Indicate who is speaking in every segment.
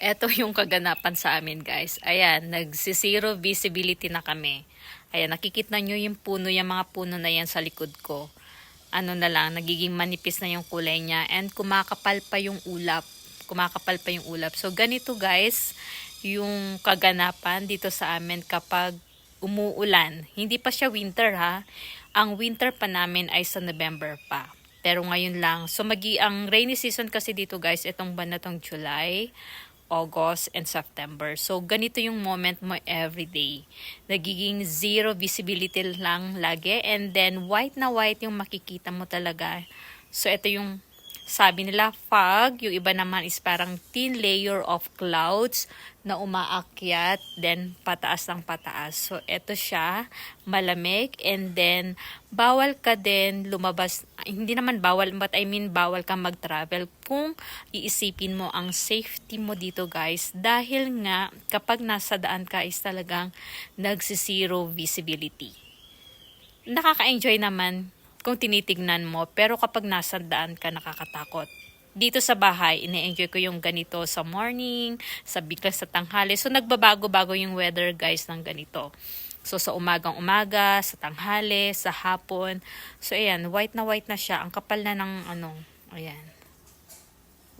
Speaker 1: Ito yung kaganapan sa amin guys. Ayan, nagsi-zero visibility na kami. Ayan, nakikita nyo yung puno, yung mga puno na yan sa likod ko. Ano na lang, nagiging manipis na yung kulay niya and kumakapal pa yung ulap. Kumakapal pa yung ulap. So, ganito guys, yung kaganapan dito sa amin kapag umuulan. Hindi pa siya winter ha. Ang winter pa namin ay sa November pa. Pero ngayon lang. So, magi ang rainy season kasi dito guys, itong ba na tong July, August, and September. So, ganito yung moment mo everyday. Nagiging zero visibility lang lagi. And then, white na white yung makikita mo talaga. So, ito yung sabi nila fog. Yung iba naman is parang thin layer of clouds na umaakyat. Then, pataas ng pataas. So, ito siya. Malamig. And then, bawal ka din lumabas. Hindi naman bawal, but I mean bawal ka mag-travel kung iisipin mo ang safety mo dito guys. Dahil nga, kapag nasa daan ka is talagang nagsisiro visibility. Nakaka-enjoy naman kung tinitignan mo. Pero kapag nasa daan ka, nakakatakot. Dito sa bahay, ine-enjoy ko yung ganito sa morning, sa biglas sa tanghali. So, nagbabago-bago yung weather, guys, ng ganito. So, sa umagang umaga, sa tanghali, sa hapon. So, ayan, white na white na siya. Ang kapal na ng, ano, ayan.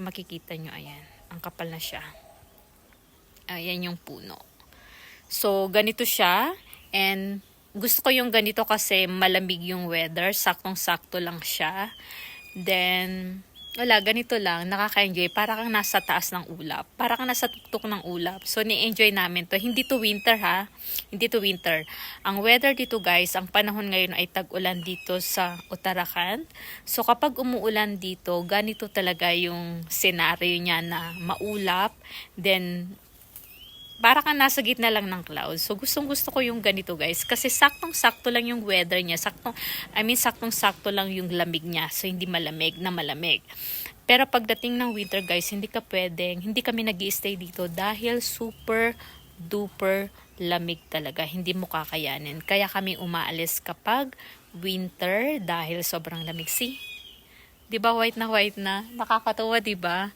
Speaker 1: Makikita nyo, ayan. Ang kapal na siya. Ayan yung puno. So, ganito siya. And, gusto ko yung ganito kasi malamig yung weather. Saktong-sakto lang siya. Then, wala, ganito lang. Nakaka-enjoy. Para kang nasa taas ng ulap. Para kang nasa tuktok ng ulap. So, ni-enjoy namin to. Hindi to winter ha. Hindi to winter. Ang weather dito guys, ang panahon ngayon ay tag-ulan dito sa Uttarakhand. So, kapag umuulan dito, ganito talaga yung scenario niya na maulap. Then, para kang nasa gitna lang ng clouds. So, gustong gusto ko yung ganito, guys. Kasi saktong-sakto lang yung weather niya. Saktong, I mean, saktong-sakto lang yung lamig niya. So, hindi malamig na malamig. Pero pagdating ng winter, guys, hindi ka pwedeng, hindi kami nag stay dito dahil super duper lamig talaga. Hindi mo kakayanin. Kaya kami umaalis kapag winter dahil sobrang lamig. See? 'Di ba white na white na? Nakakatawa, 'di ba?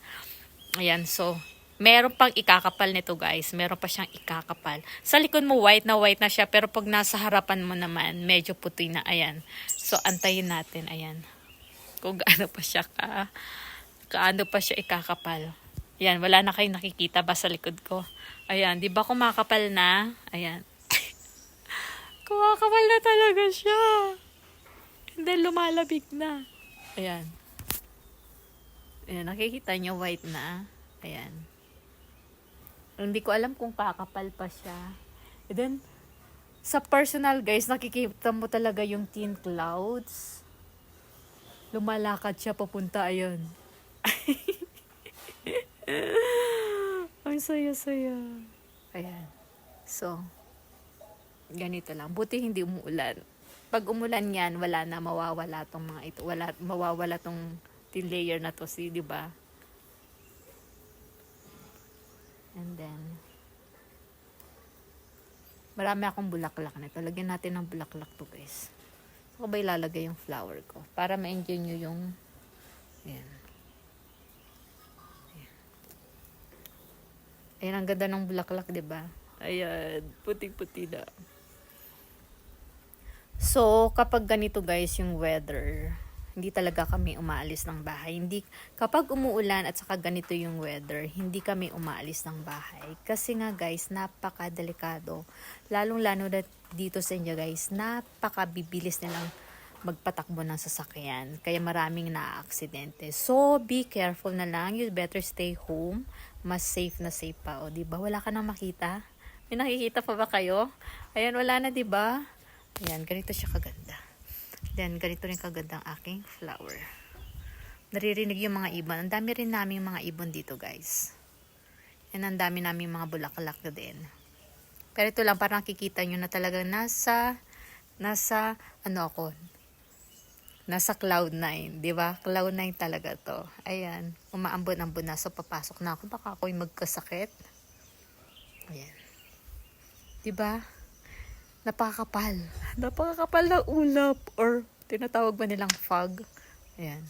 Speaker 1: Ayan, so meron pang ikakapal nito guys. Meron pa siyang ikakapal. Sa likod mo white na white na siya pero pag nasa harapan mo naman medyo puti na. Ayan. So antayin natin. Ayan. Kung gaano pa siya ka kaano pa siya ikakapal. Ayan. Wala na kayong nakikita ba sa likod ko. Ayan. Di ba kumakapal na? Ayan. kumakapal na talaga siya. And then lumalabig na. Ayan. Ayan. Nakikita niyo white na. Ayan. Hindi ko alam kung kakapal pa siya. And then, sa personal guys, nakikita mo talaga yung thin clouds. Lumalakad siya papunta, ayun. Ang saya-saya. Ayan. So, ganito lang. Buti hindi umuulan. Pag umulan yan, wala na mawawala tong mga ito. Wala, mawawala tong thin layer na to. See, di ba? And then, marami akong bulaklak nito. Lagyan natin ng bulaklak to guys. Ako ba ilalagay yung flower ko? Para ma-enjoy nyo yung, ayan. Ayan. Ayan, ang ganda ng bulaklak, ba? Ayan, puti-puti na. So, kapag ganito guys yung weather, hindi talaga kami umaalis ng bahay. Hindi, kapag umuulan at saka ganito yung weather, hindi kami umaalis ng bahay. Kasi nga guys, napaka-delikado. Lalong-lalo na dito sa inyo guys, napaka-bibilis nilang magpatakbo ng sasakyan. Kaya maraming na-aksidente. So, be careful na lang. You better stay home. Mas safe na safe pa. O, diba? Wala ka nang makita? May nakikita pa ba kayo? Ayan, wala na, diba? Ayan, ganito siya kaganda. Then, ganito rin kaganda ang aking flower. Naririnig yung mga ibon. Ang dami rin namin mga ibon dito, guys. And ang dami namin mga bulaklak din. Pero ito lang, parang nakikita nyo na talagang nasa, nasa, ano ako, nasa cloud 9, di ba? Cloud 9 talaga to. Ayan, umaambon-ambon na. So, papasok na ako. Baka ako'y magkasakit. Ayan. Di ba? Napakakapal. Napakakapal na ulap or tinatawag ba nilang fog. Ayan.